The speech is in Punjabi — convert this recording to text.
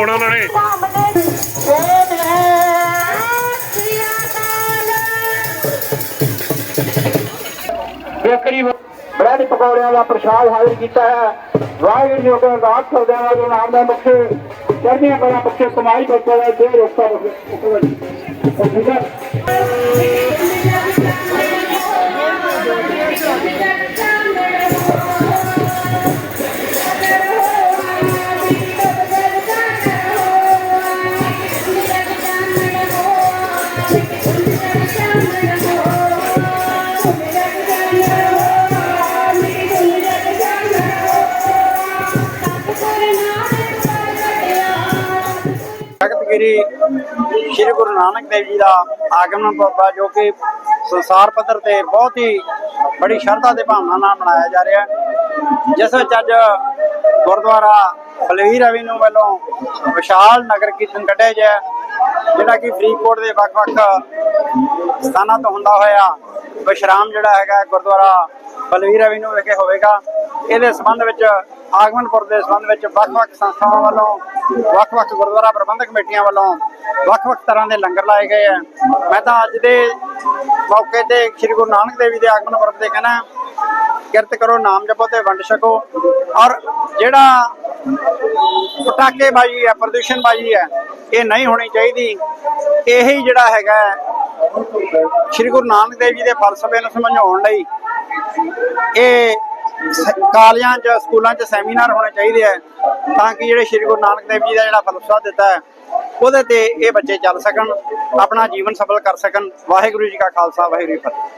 ਬੁਲਾਉਣਾ ਉਹਨਾਂ ਨੇ ਬੇਕਰੀ ਬ੍ਰੈਡ ਪਕੌੜਿਆਂ ਦਾ ਪ੍ਰਸ਼ਾਦ ਹਾਜ਼ਰ ਕੀਤਾ ਹੈ ਵਾਹਿਗੁਰੂ ਜੀ ਕੋ ਅਰਦਾਸ ਕਰਦੇ ਹਾਂ ਕਿ ਨਾਮ ਦਾ ਮੁਖ ਚੜ੍ਹਦੀਆਂ ਕਲਾ ਪੱਖੇ ਕਮਾਈ ਕਰਦਾ ਹੈ ਦੇ ਰਸਤਾ ਉਪਰ ਤਖਤਗਿਰੀ ਸ੍ਰੀ ਗੁਰੂ ਨਾਨਕ ਦੇਵ ਜੀ ਦਾ ਆਗਮਨ ਪੁਰਬ ਜੋ ਕਿ ਸੰਸਾਰ ਪੱਧਰ ਤੇ ਬਹੁਤ ਹੀ ਬੜੀ ਸ਼ਰਧਾ ਤੇ ਭਾਵਨਾ ਨਾਲ ਮਨਾਇਆ ਜਾ ਰਿਹਾ ਹੈ। ਜਿਸ ਵਿੱਚ ਅੱਜ ਗੁਰਦੁਆਰਾ ਫਲਵੀਰ ਐਵੀਨਿਊ ਵੱਲੋਂ ਵਿਸ਼ਾਲ ਨਗਰ ਕੀਰਤਨ ਕੱਢਿਆ ਗਿਆ ਜਿਹੜਾ ਕਿ ਫਰੀਦਕੋਟ ਦੇ ਵੱਖ-ਵੱਖ ਸਥਾਨਾਂ ਤੋਂ ਹੁੰਦਾ ਹੋਇਆ ਵਿਸ਼ਰਾਮ ਜਿਹੜਾ ਹੈਗਾ ਗੁਰਦੁਆਰਾ ਬਲਵੀਰ ਐਵੀਨਿਊ ਵਿਖੇ ਹੋਵੇਗਾ। ਇਹਦੇ ਸੰਬੰਧ ਵਿੱਚ ਆਗਮਨਪੁਰ ਦੇ ਸੰਬੰਧ ਵਿੱਚ ਵੱਖ-ਵੱਖ ਸੰਸਥਾਵਾਂ ਵੱਲੋਂ, ਵੱਖ-ਵੱਖ ਗੁਰਦੁਆਰਾ ਪ੍ਰਬੰਧਕ ਕਮੇਟੀਆਂ ਵੱਲੋਂ ਵੱਖ-ਵੱਖ ਤਰ੍ਹਾਂ ਦੇ ਲੰਗਰ ਲਾਏ ਗਏ ਆ। ਮੈਂ ਤਾਂ ਅੱਜ ਦੇ ਮੌਕੇ ਤੇ ਸ੍ਰੀ ਗੁਰੂ ਨਾਨਕ ਦੇਵ ਜੀ ਦੇ ਆਗਮਨ ਪੁਰਬ ਤੇ ਕਹਿਣਾ ਕਿਰਤ ਕਰੋ, ਨਾਮ ਜਪੋ ਤੇ ਵੰਡ ਛਕੋ। ਔਰ ਜਿਹੜਾ ਪਟਾਕੇਬਾਜ਼ੀ ਹੈ ਪ੍ਰਦੂਸ਼ਣਬਾਜ਼ੀ ਹੈ, ਇਹ ਨਹੀਂ ਹੋਣੀ ਚਾਹੀਦੀ। ਇਹੀ ਜਿਹੜਾ ਹੈਗਾ ਸ੍ਰੀ ਗੁਰੂ ਨਾਨਕ ਦੇਵ ਜੀ ਦੇ ਫਲਸਫੇ ਨੂੰ ਸਮਝਾਉਣ ਲਈ ਇਹ ਕਾਲਜਾਂ 'ਚ, ਸਕੂਲਾਂ 'ਚ ਸੈਮੀਨਾਰ ਹੋਣੇ ਚਾਹੀਦੇ ਆ, ਤਾਂ ਕਿ ਜਿਹੜੇ ਸ੍ਰੀ ਗੁਰੂ ਨਾਨਕ ਦੇਵ ਜੀ ਦਾ ਜਿਹੜਾ ਫਲਸਫਾ ਦਿੱਤਾ ਹੈ, ਉਹਦੇ ਤੇ ਇਹ ਬੱਚੇ ਚੱਲ ਸਕਣ, ਆਪਣਾ ਜੀਵਨ ਸਫਲ ਕਰ ਸਕਣ। ਵਾਹਿਗੁਰੂ ਜੀ ਕਾ ਖਾਲਸਾ, ਵਾਹਿਗੁਰੂ ਜੀ ਕੀ ਫਤਿਹ।